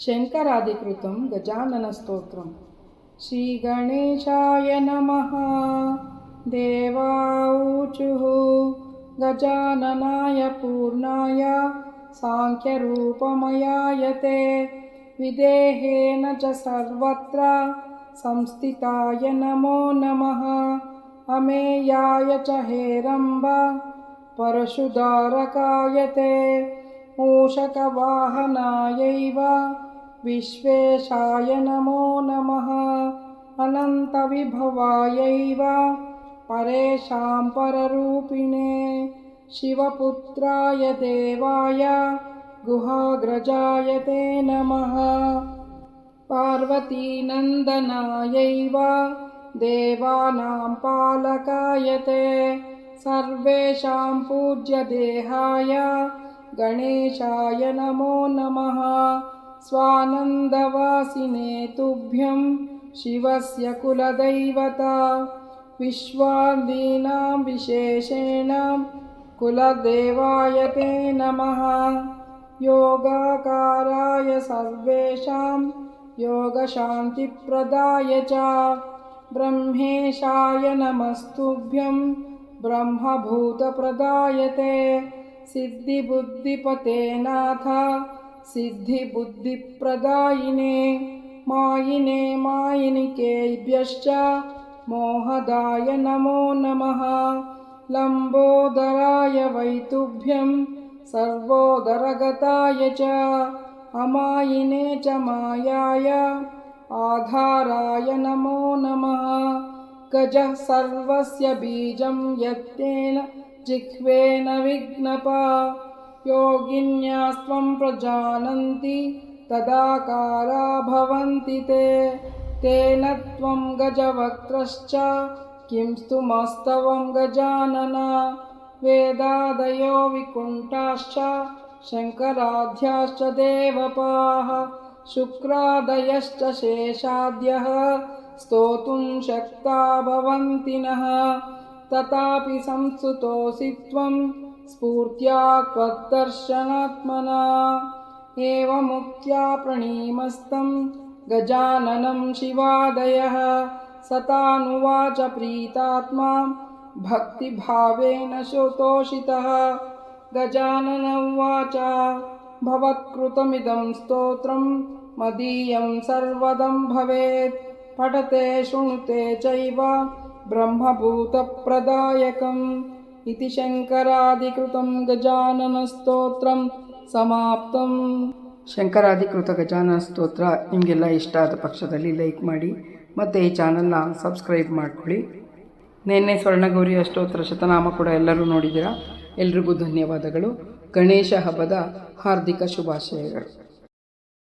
शङ्कराधिकृतं गजाननस्तोत्रम्। श्रीगणेशाय नमः। देवाऊचुः गजाननाय पूर्णाय। साङ्ख्यरूपमयाय ते विदेहेन च सर्वत्र संस्थिताय नमो नमः। अमेयाय च हेरम्ब परशुधारकाय ते। मूषकवाहनायैव विश्वेशाय नमो नमः। अनन्तविभवायैव परेषां पररूपिणे शिवपुत्राय देवाय गुहाग्रजाय ते नमः। पार्वतीनन्दनायैव देवानां पालकाय ते सर्वेषां पूज्यदेहाय गणेशाय नमो नमः स्वानन्दवासिने तुभ्यं शिवस्य कुलदैवता। विश्वादीनां विशेषेण कुलदेवाय ते नमः। योगाकाराय सर्वेषां योगशान्तिप्रदाय च। ब्रह्मेशाय नमस्तुभ्यं ब्रह्मभूतप्रदाय ते। सिद्धिबुद्धिपते नाथ सिद्धिबुद्धिप्रदायिने मायिने मायिनिकेभ्यश्च मोहदाय नमो नमः। लम्बोदराय वैतुभ्यं सर्वोदरगताय च अमायिने च मायाय आधाराय नमो नमः। गजः सर्वस्य बीजं यत्तेन जिह्वेन विघ्नप योगिन्यास्त्वं प्रजानन्ति तदाकारा भवन्ति ते। तेन त्वं गजवक्त्रश्च किं स्तुमस्तवं गजानन। वेदादयो विकुण्ठाश्च शङ्कराध्याश्च देवपाः शुक्रादयश्च शेषाद्यः स्तोतुं शक्ता भवन्ति नः। तथापि संस्तुतोऽसि त्वं स्फूर्त्या त्वद्दर्शनात्मना एवमुक्त्या प्रणीमस्तं गजाननं शिवादयः। सतानुवाच प्रीतात्मा भक्तिभावेन शोतोषितः। गजानन उवाच भवत्कृतमिदं स्तोत्रं मदीयं सर्वदं भवेत्। पठते शृणुते चैव ब्रह्मभूतप्रदायकम् इति शङ्करादिकृतं ಗಜಾನನಸ್ತೋತ್ರಂ ಸಮಾಪ್ತಂ ಶಂಕರಾಧಿಕೃತ ಗಜಾನನ ಸ್ತೋತ್ರ ನಿಮಗೆಲ್ಲ ಇಷ್ಟ ಆದ ಪಕ್ಷದಲ್ಲಿ ಲೈಕ್ ಮಾಡಿ ಮತ್ತು ಈ ಚಾನಲ್ನ ಸಬ್ಸ್ಕ್ರೈಬ್ ಮಾಡ್ಕೊಳ್ಳಿ ನಿನ್ನೆ ಸ್ವರ್ಣಗೌರಿ ಅಷ್ಟೋತ್ತರ ಶತನಾಮ ಕೂಡ ಎಲ್ಲರೂ ನೋಡಿದ್ದೀರಾ ಎಲ್ರಿಗೂ ಧನ್ಯವಾದಗಳು ಗಣೇಶ ಹಬ್ಬದ ಹಾರ್ದಿಕ ಶುಭಾಶಯಗಳು